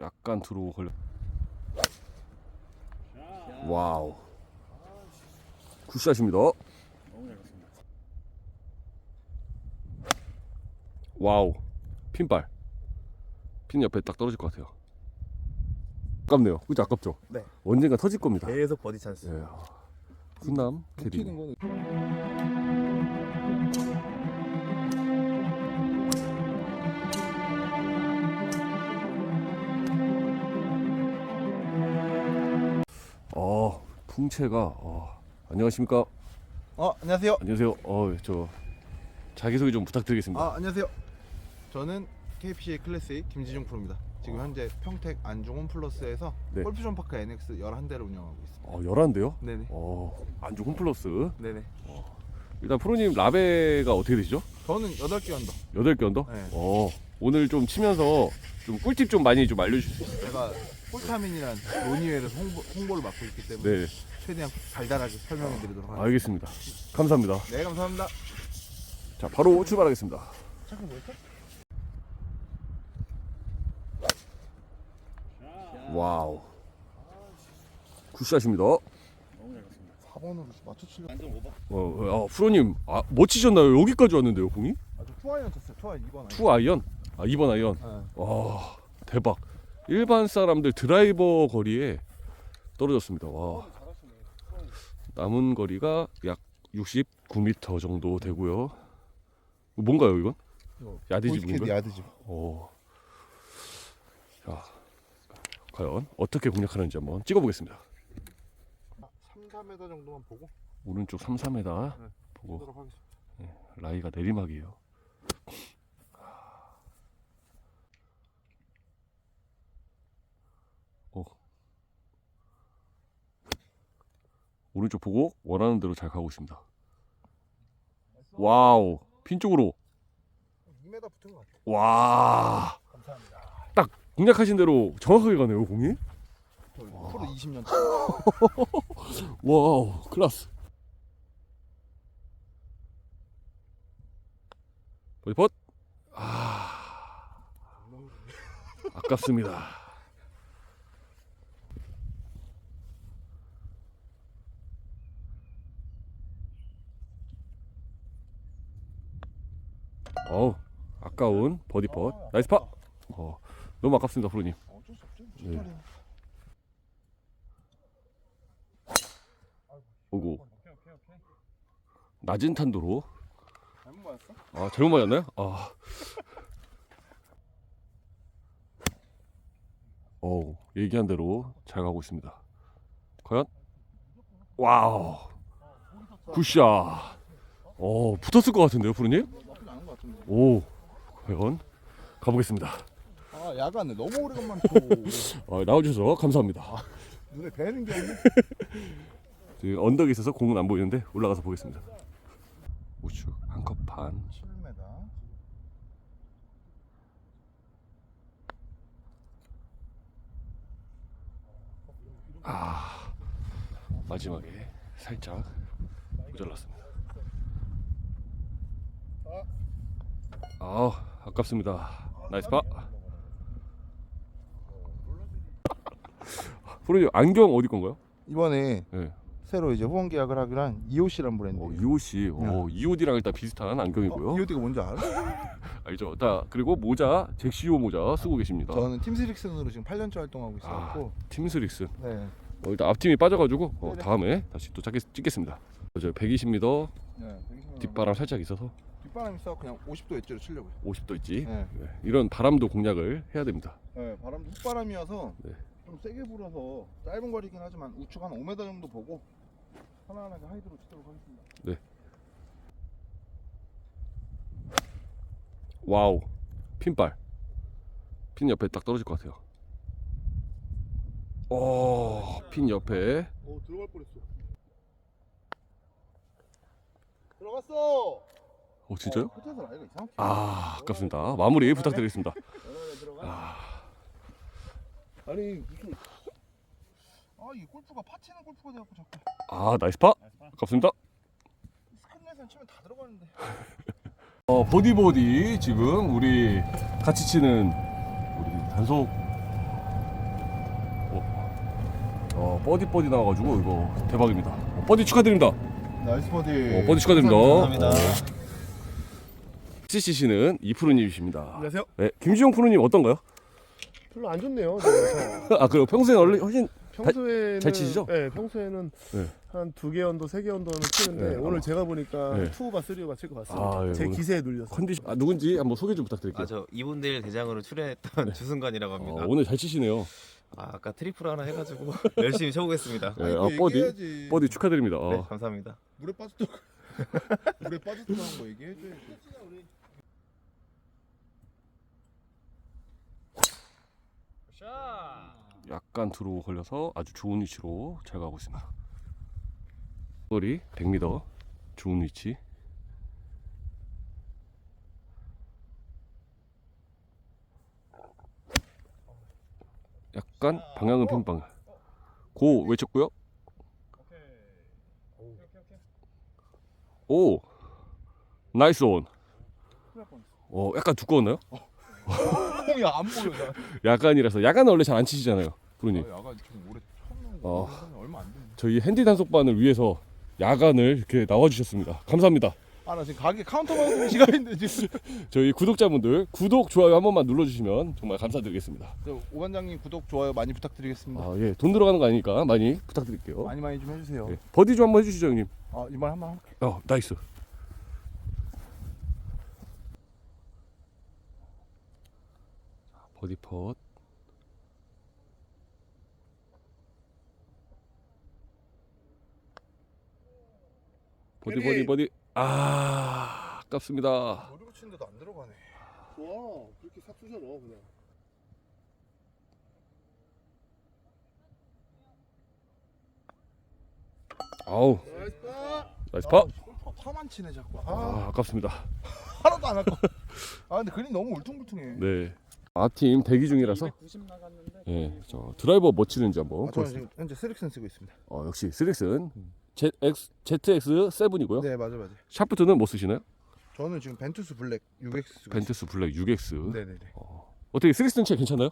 약간 들어오고 걸려. 와우. 굿샷입니다. 와우. 핀발. 핀 옆에 딱 떨어질 것 같아요. 아깝네요. 그죠? 아깝죠? 네. 언젠가 터질 겁니다. 계속 버디 찬스. 예. 훈남 캐리. 웃기는 거는 풍채가 어, 안녕하십니까? 어 안녕하세요. 안녕하세요. 어, 저 자기 소개 좀 부탁드리겠습니다. 아 안녕하세요. 저는 KPCA 클래식 김지중 프로입니다. 지금 현재 평택 안중훈 플러스에서 네. 골프존 파크 NX 11대를 운영하고 있습니다. 어, 열한데요? 네네. 어, 안주 홈플러스. 네네. 일단 프로님 라베가 어떻게 되시죠? 저는 8개 언더. 여덟 개 언더? 네. 어, 오늘 좀 치면서 좀 꿀팁 좀 많이 좀 알려주실 수 있어요? 제가 폴타민이란 논의회에서 홍보, 홍보 를 맡고 있기 때문에 네, 최대한 달달하게 설명해 드리도록 하겠습니다. 알겠습니다. 감사합니다. 네 감사합니다. 자, 바로 출발하겠습니다. 잠깐 뭐였죠? 와우. 굿샷입니다. 4번으로 맞춰치려. 어, 어, 프로님, 아, 뭐 치셨나요? 여기까지 왔는데요, 공이? 아저 투아이언 쳤어요. 투아이언 2번. 투 아이언? 아, 2번 아이언. 네. 와, 대박. 일반 사람들 드라이버 거리에 떨어졌습니다. 와. 남은 거리가 약 69m 정도 되고요. 뭔가요, 이건? 야디집인가요? 야드집. 오. 자, 과연 어떻게 공략하는지 한번 찍어보겠습니다. 3, 4m 정도만 보고 오른쪽 3, 4m 네. 보고 하겠습니다. 라이가 내리막이에요. 오른쪽 보고 원하는 대로 잘 가고 있습니다. 와우, 핀 쪽으로 2m 붙은 것 같아요. 와, 감사합니다. 딱 공략하신 대로 정확하게 가네요, 공이. 저 프로 20년 차. 와우, 클라스. 버디 펫. 아, 아깝습니다. 어우, 아까운 버디 펫. 나이스 파. 어, 너무 아깝습니다, 프로님. 네. 오고. 낮은 탄도로 잘못 맞았어? 아 잘못 맞았나요? 아. 어 얘기한 대로 잘 가고 있습니다. 과연? 와우. 굿샷. 어 붙었을 것 같은데요, 프로님? 오 과연 가보겠습니다. 아 야간에 너무 오래간만 쳐. 어, 나와주셔서 감사합니다. 눈에 뵈는 게 없네. 그 언덕에 있어서 공은 안 보이는데 올라가서 보겠습니다. 우측 한컵 반. 11m. 아 마지막에 살짝 모자랐습니다. 아 아깝습니다. 나이스 파. 프로님 안경 어디 건가요? 이번에 네. 새로 이제 후원 계약을 하기로 한 EOC란 브랜드. 어, EOC. 어, EOD랑 일단 비슷한 안경이고요. EOD가 뭔지 알아? 알죠. 자 그리고 모자 잭시오 모자 쓰고 계십니다. 저는 팀스릭슨으로 지금 8년째 활동하고 아 있어갖고. 팀스릭스. 네. 어, 일단 앞팀이 빠져가지고 어, 네네. 다음에 다시 또 찍겠, 찍겠습니다. 저 120m 네. 뒷바람 살짝 있어서 뒷 바람 있어 그냥 50도 엣지로 치려고요. 50도 있지. 네. 네, 이런 바람도 공략을 해야 됩니다. 네, 바람도 훅바람이어서 네. 좀 세게 불어서 짧은 거리긴 하지만 우측 한 5m 정도 보고 편안하게 하이드로 치도록 하겠습니다. 와우 핀발 핀 옆에 딱 떨어질 것 같아요. 오 핀 옆에 오 들어갈 뻔했어. 들어갔어. 어 진짜요? 어. 아 아깝습니다. 마무리 부탁드리겠습니다. 들어가 들어가. 아, 아니 무슨 아이 골프가 파치는 골프가 돼갖고 자꾸 아 나이스 파 아깝습니다. 스크린에서 치면 다 들어가는데. 어 보디 보디 지금 우리 같이 치는 우리 단속 어, 어 버디 버디 나와가지고 이거 대박입니다 어, 버디 축하드립니다 나이스 버디. 어, 버디 축하드립니다 감사합니다. CCC는 이프로님이십니다 안녕하세요. 네, 김지용 프로님 어떤가요? 별로 안 좋네요. 아 그리고 평소에 원래 훨씬 평소에는 잘 치시죠? 네, 평소에는 네. 한 두 개 언더, 세 개 언더는 치는데 네, 오늘 아. 제가 보니까 네. 투오바, 쓰리오바 칠 것 같습니다. 아, 예, 제 오늘- 기세에 눌려서. 컨디션 아, 누군지 한번 소개 좀 부탁드릴게요 아 저 이분들 대장으로 출연했던 주승관이라고 합니다. 어, 오늘 잘 치시네요 아, 아까 트리플 하나 해가지고 열심히 쳐보겠습니다. 네, 아, 버디 얘기해야지. 버디 축하드립니다 어. 네, 감사합니다. 물에 빠졌다. 물에 빠졌다는 거 얘기해줘야지. 약간 드로우 걸려서 아주 좋은 위치로 잘 가고 있습니다. 거리 100m 좋은 위치. 약간 방향은 핀방. 고 외쳤고요. 오 나이스 온. 어 약간 두꺼웠나요? 안 보여. 나. 야간이라서 야간은 원래 잘 안 치시잖아요, 부르님. 아, 야간 지금 올해 처음 어. 거. 얼마 안 됐네. 저희 핸디 단속반을 위해서 야간을 이렇게 나와주셨습니다. 감사합니다. 아, 나 지금 가게 카운터 받는 시간인데 지금. 저희 구독자분들 구독 좋아요 한 번만 눌러주시면 정말 감사드리겠습니다. 저 오반장님 구독 좋아요 많이 부탁드리겠습니다. 아 예, 돈 들어가는 거 아니니까 많이 부탁드릴게요. 많이 많이 좀 해주세요. 예, 버디 좀 한번 해주시죠 형님. 아 이번 한번. 어 나이스. 버디 펫. 버디 버디 버디. 아 아깝습니다. 머리로 치는데도 안 들어가네. 좋아. 그렇게 싹 쑤셔 넣어 그냥. 아우 나이스 파. 나이스 파. 아, 파만 치네 자꾸. 아, 아 아깝습니다. 하나도 안할 거. 아 근데 그림 너무 울퉁불퉁해. 네. 아팀 대기 중이라서 90 나갔는데. 예, 저 드라이버 뭐 치는지 한번 아, 저는. 지금 현재 스릭슨 쓰고 있습니다. 어, 역시 스릭슨 ZX, ZX7이고요. 네 맞아 맞아. 샤프트는 뭐 쓰시나요? 저는 지금 벤투스 블랙 6X 쓰고 벤투스 블랙 6X. 있습니다. 네네네. 어떻게 스릭슨 체 괜찮나요?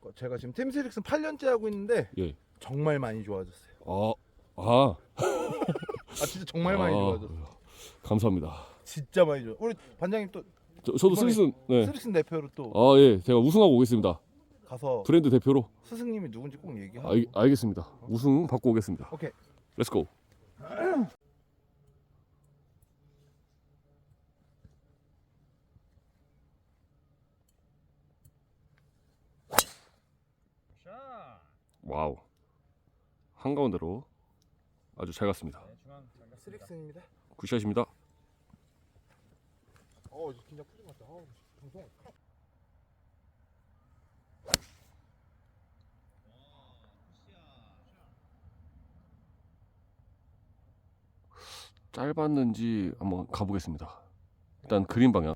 어, 제가 지금 팀 스릭슨 8년째 하고 있는데 예. 정말 많이 좋아졌어요. 아, 아, 아 진짜 정말 많이 아, 좋아졌어. 감사합니다. 진짜 많이 좋아. 우리 반장님 또 저, 저도 이번에 스릭슨 네. 스릭슨 대표로 또 아, 예. 제가 우승하고 오겠습니다. 가서 브랜드 대표로. 스승님이 누군지 꼭 얘기하고. 알, 알겠습니다. 우승 받고 오겠습니다. 오케이. 렛츠고. 와우. 한가운데로 아주 잘 갔습니다. 스릭슨입니다. 굿샷입니다. 어 이제 긴장 풀 린것 같다. 어, 방송. 짧았는지 한번 가보겠습니다. 일단 그린 방향.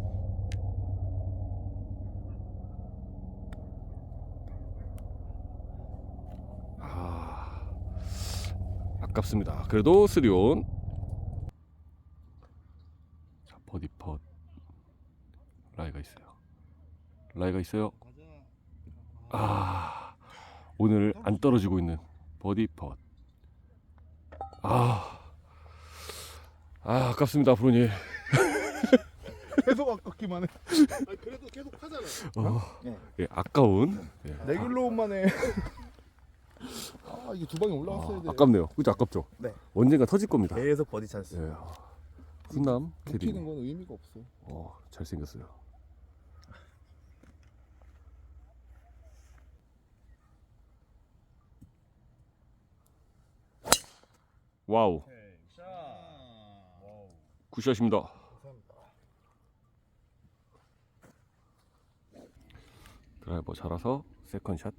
아, 아깝습니다. 그래도 쓰리온. 자, 버디 펫. 라이가 있어요. 라이가 있어요. 아, 오늘 안 떨어지고 있는 버디 펫. 아. 아 아깝습니다 프로님 계속 아깝기만 해. 아니 그래도 계속 하잖아. 어, 네. 예, 아까운 예, 레귤로만 해. 아 이게 두 방에 올라갔어야 돼. 아, 아깝네요 그죠 아깝죠 네. 언젠가 터질 겁니다 계속 버디 찬스. 예, 아, 훈남 튀는 캐리 건 의미가 없어. 어, 잘생겼어요 와우. 굿샷입니다. 드라이버 잘라서 세컨샷.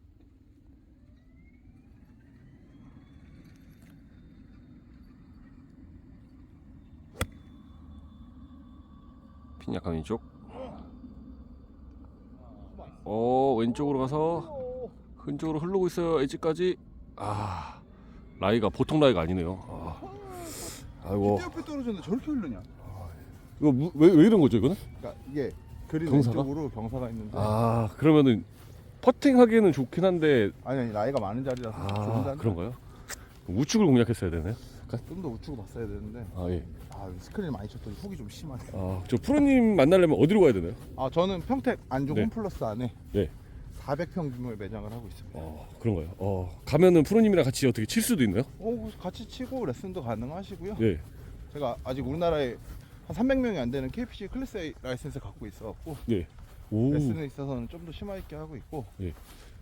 핀 약간 왼쪽. 어 왼쪽으로 가서 왼쪽으로 흐르고 있어요 엣지까지. 아 라이가 보통 라이가 아니네요 아. 아이고 밑에 옆에 떨어졌는데 저렇게 흘르냐? 이거 무- 왜, 왜 이런 거죠 이거는? 그러니까 이게 그린 경사가? 왼쪽으로 경사가 있는데 아 그러면은 퍼팅 하기에는 좋긴 한데 아니 아니 나이가 많은 자리라서 좋은 아 자리 그런가요? 우측을 공략했어야 되네. 좀더 우측으로 봤어야 되는데 아 예. 아 스크린 많이 쳤더니 폭이 좀 심하네 아저 프로님 만나려면 어디로 가야 되나요? 아 저는 평택 안중 네. 홈플러스 안에 네. 400평 규모의 매장을 하고 있습니다 어 그런가요? 어 가면은 프로님이랑 같이 어떻게 칠 수도 있나요? 어, 같이 치고 레슨도 가능하시고요 예. 제가 아직 우리나라에 한 300명이 안 되는 KPC 클래스 A 라이센스 갖고 있어갖고 예. 오. 레슨에 있어서는 좀 더 심화 있게 하고 있고 예.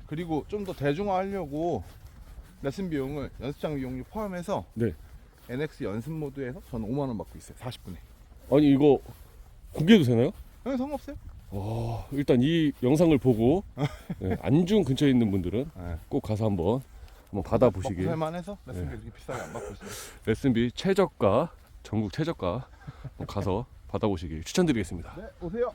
그리고 좀 더 대중화하려고 레슨 비용을 연습장 비용료 포함해서 네. NX 연습 모드에서 저는 5만 원 받고 있어요 40분에 아니 이거 공개해도 되나요? 네, 상관없어요 어 일단 이 영상을 보고 네, 안중 근처에 있는 분들은 네. 꼭 가서 한번 한번 받아 먹고 보시길. 살만해서 레슨비 네. 그렇게 비싸게 안 받고 있어요 레슨비 최저가 전국 최저가 한번 가서 받아보시길 추천드리겠습니다. 네 오세요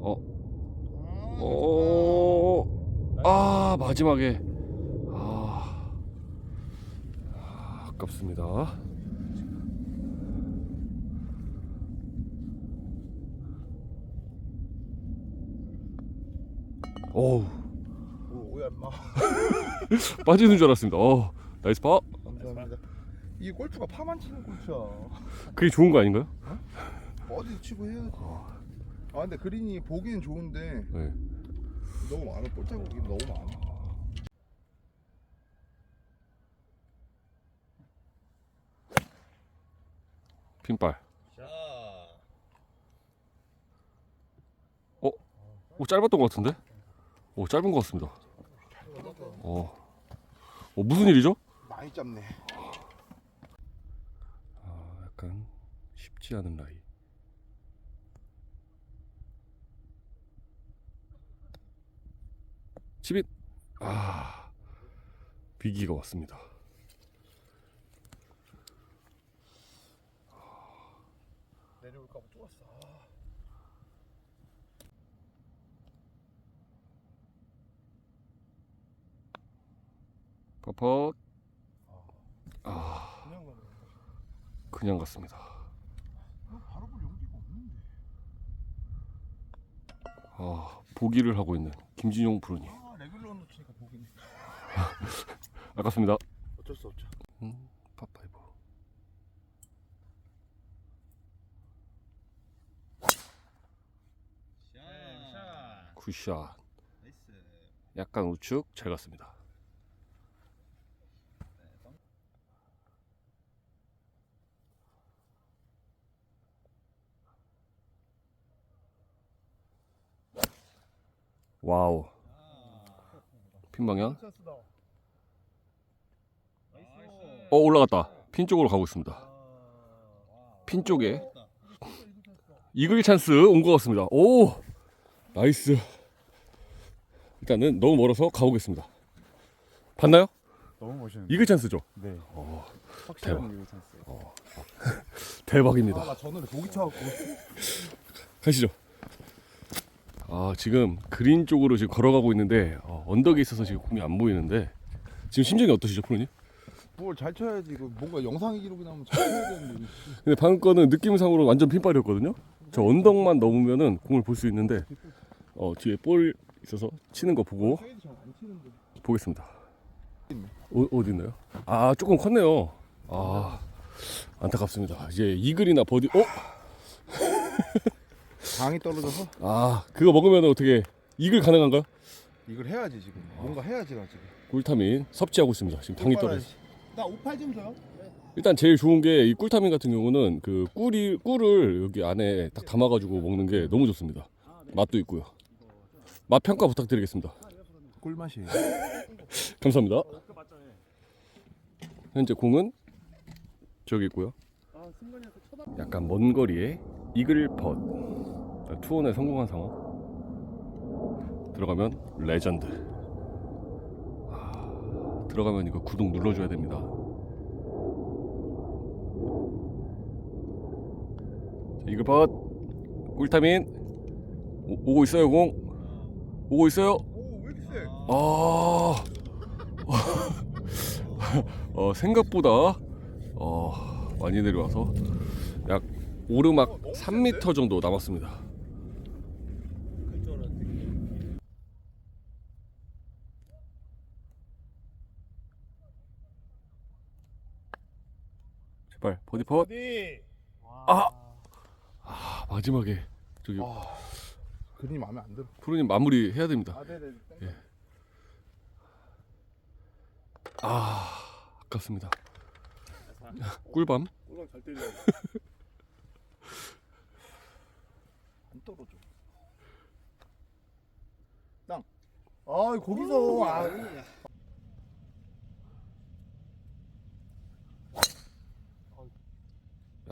어, 어, 아 마지막에 아, 아 아깝습니다. 어우 오, 오야 인마 빠지는 줄 알았습니다. 어 나이스 파. 감사합니다 이게 골프가 파만 치는 골프야 그게 좋은 거 아닌가요? 어디서 치고 해야지 아 근데 그린이 보기는 좋은데 네. 너무 많아 볼자국이 너무 많아 핀발. 어? 오 짧았던 것 같은데? 오 짧은 것 같습니다. 어. 어 무슨 일이죠? 많이 짧네 아 약간 쉽지 않은 라이. 집인 아 위기가 왔습니다. 내려올까 봐 쫄았어 퍼펫 아 그냥 가네 그냥 갔습니다. 이거 바로 볼 용기가 없는데 아 보기를 하고 있는 김진용 프로님 아 레귤러 놓치니까 보기네 아깝습니다. 어쩔 수 없죠 음, 파파이브. 굿샷. 약간 우측 잘 갔습니다. 와우. 핀 방향. 어 올라갔다. 핀 쪽으로 가고 있습니다. 핀 쪽에 이글 찬스 온 것 같습니다. 오 나이스. 일단은 너무 멀어서 가보겠습니다. 봤나요? 너무 멋있는데 이글 찬스죠. 네 어, 대박. 이거 찬스 대박입니다. 아 나 전에 보기 차갖고 가시죠. 아 지금 그린 쪽으로 지금 걸어가고 있는데 어, 언덕에 있어서 지금 공이 안 보이는데 지금 심정이 어떠시죠, 프로님? 뭘 잘 쳐야지 이거 뭔가 영상 기록이 나오면 잘 쳐야 되는데. 근데 방금 거는 느낌상으로 완전 핀발이었거든요. 저 언덕만 넘으면은 공을 볼 수 있는데 어 뒤에 볼 있어서 치는 거 보고 페이드 잘안 치는데 보겠습니다. 어, 어디 있나요? 아 조금 컸네요. 아 안타깝습니다. 이제 이글이나 버디. 어? 강이 떨어져서 아 그거 먹으면 어떻게 이글 가능한가요? 이걸 해야지 지금 뭔가 해야지 나 지금 꿀타민 섭취하고 있습니다. 지금 당이 떨어져. 나58좀 줘요. 일단 제일 좋은 게 이 꿀타민 같은 경우는 그 꿀이 꿀을 여기 안에 딱 담아가지고 먹는 게 너무 좋습니다. 맛도 있고요. 맛 평가 부탁드리겠습니다. 꿀맛이에요 감사합니다. 현재 공은 저기 있고요. 약간 먼 거리에 이글 펫 투혼에 성공한 상황. 들어가면 레전드. 아, 들어가면 이거 구독 눌러줘야 됩니다. 자, 이글 펫 꿀타민 오, 오고 있어요 공 오고 있어요. 아, 어, 생각보다 어, 많이 내려와서 약 오르막 3m 정도 남았습니다. 제발 버디 펫. 네. 아, 아 마지막에 저기 그림이 마음에 안 들어. 프로님 마무리 해야 됩니다. 아, 네네. 예. 아 아깝습니다. 꿀밤. 오늘 잘 때려. 안 떨어져. 땅. 아, 거기서. 아,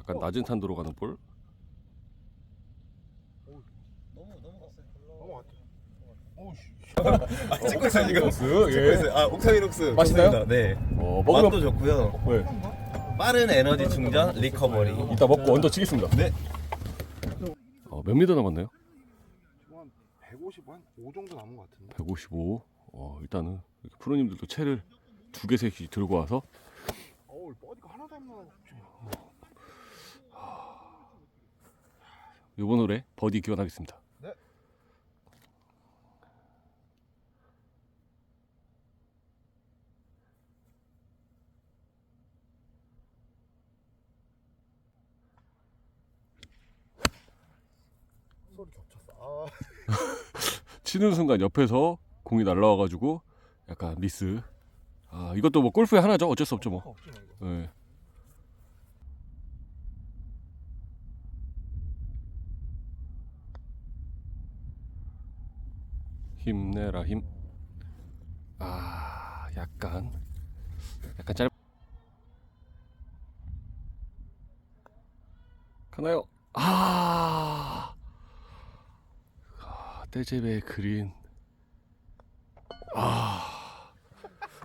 약간 낮은 탄도로 가는 볼. 넘어갔다. 오우씨. 아, 찍고 있어요 지금. 옥스, 찍고 있어요. 아 옥타미녹스 맛있나요? 좋습니다. 네. 어, 맛도 좋고요. 네. 빠른 에너지 충전 리커버리. 이따 먹고 언더 치겠습니다. 네. 어, 몇 미터 남았나요? 한 150, 한 5 정도 남은 것 같은데. 155. 어, 일단은 이렇게 프로님들도 채를 두 개, 세씩 들고 와서 어우, 버디가 하나도 안 나와. 이번 홀에 버디 기원하겠습니다. 네. 소리 겹쳤어. 아, 치는 순간 옆에서 공이 날라와 가지고 약간 미스. 아 이것도 뭐 골프의 하나죠. 어쩔 수 없죠 뭐. 없지 뭐 이거. 네. 힘내라 힘. 아 약간 약간 짧. 가나요? 아. 아 떼제베 그린. 아.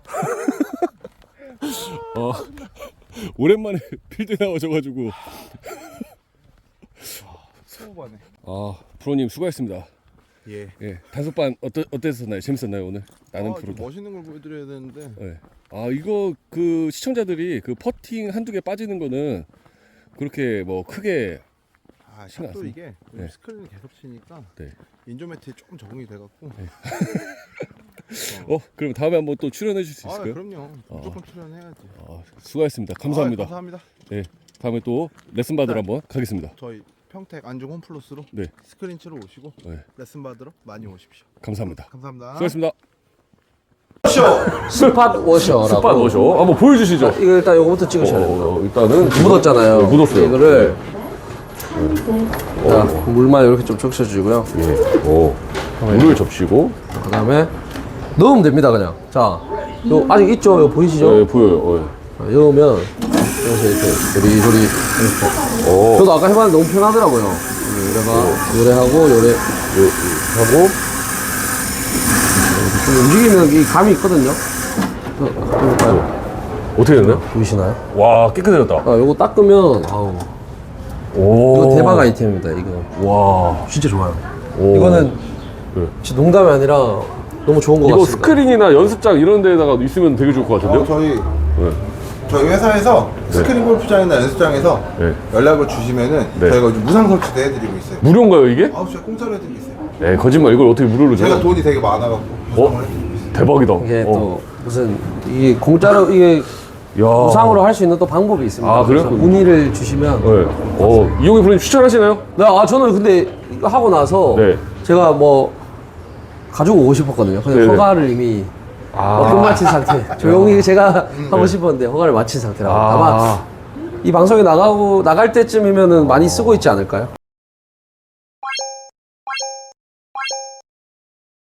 어. 오랜만에 필드 나오셔가지고 수고하네. 아 프로님 수고했습니다. 예. 예 단속 반 어떠 어땠었나요? 재밌었나요 오늘? 나는 아, 좀 프로다. 멋있는 걸 보여드려야 되는데. 예. 아 이거 그 시청자들이 그 퍼팅 한두 개 빠지는 거는 그렇게 뭐 크게 아, 신경 안 샷도 쓰네. 이게 네. 스크린을 계속 치니까 네. 인조 매트에 조금 적응이 돼갖고. 어 그럼 다음에 한번 또 출연해 줄수 아, 있을까요? 그럼요. 무조건 출연해야지. 아, 수고하셨습니다. 감사합니다. 아, 감사합니다. 다음에 또 레슨 받으러 한번 가겠습니다. 저희 평택 안중 홈플러스로 네. 스크린 치러 오시고 네. 레슨 받으러 많이 오십시오. 감사합니다. 감사합니다. 수고하셨습니다. 스팟 워셔라고. 스팟 넣으셔. 한번 보여주시죠. 이거 일단 요거부터 찍으셔야 돼요. 어, 일단은 묻었잖아요. 네, 묻었어요. 이거를 자, 물만 이렇게 좀 적셔주고요. 예. 오. 물을 접시고. 그다음에 넣으면 됩니다, 그냥. 자, 요 아직 있죠? 요 보이시죠? 예, 보여요. 예. 자, 넣으면 여기서 이렇게 이렇게. 오. 저도 아까 해봤는데 너무 편하더라고요. 요래가 요래하고 요래 요, 하고 좀 움직이면 이 감이 있거든요. 어, 해볼까요? 어떻게 됐나요? 보이시나요? 와 깨끗해졌다. 아, 요거 닦으면 아우 오. 이거 대박 아이템입니다. 이거 와. 진짜 좋아요. 오. 이거는 네. 진짜 농담이 아니라 너무 좋은 것 이거 같습니다. 스크린이나 연습장 이런 데다가 있으면 되게 좋을 것 같은데요? 어, 저희 네. 저희 회사에서 스크린 골프장이나 연습장에서 네. 연락을 주시면은 네. 저희가 무상 설치도 해드리고 있어요. 무료인가요 이게? 아우 진짜 공짜로 해드리고 있어요. 네 거짓말 이걸 어떻게 무료로 제가 줘요? 돈이 되게 많아갖고 어? 대박이다. 이게 어. 또 무슨 이게 공짜로 이게 야. 무상으로 할 수 있는 또 방법이 있습니다. 아, 그래요? 그래서 문의를 주시면 네. 어 이용희 프로님 추천하시나요? 네, 아 저는 근데 이거 하고 나서 네. 제가 뭐 가지고 오고 싶었거든요. 근데 네네. 허가를 이미 아. 어, 끝마친 상태. 조용히 제가 하고 싶었는데 허가를 마친 상태라고. 아. 아마 이 방송이 나가고 나갈 때쯤이면은 많이 쓰고 있지 않을까요?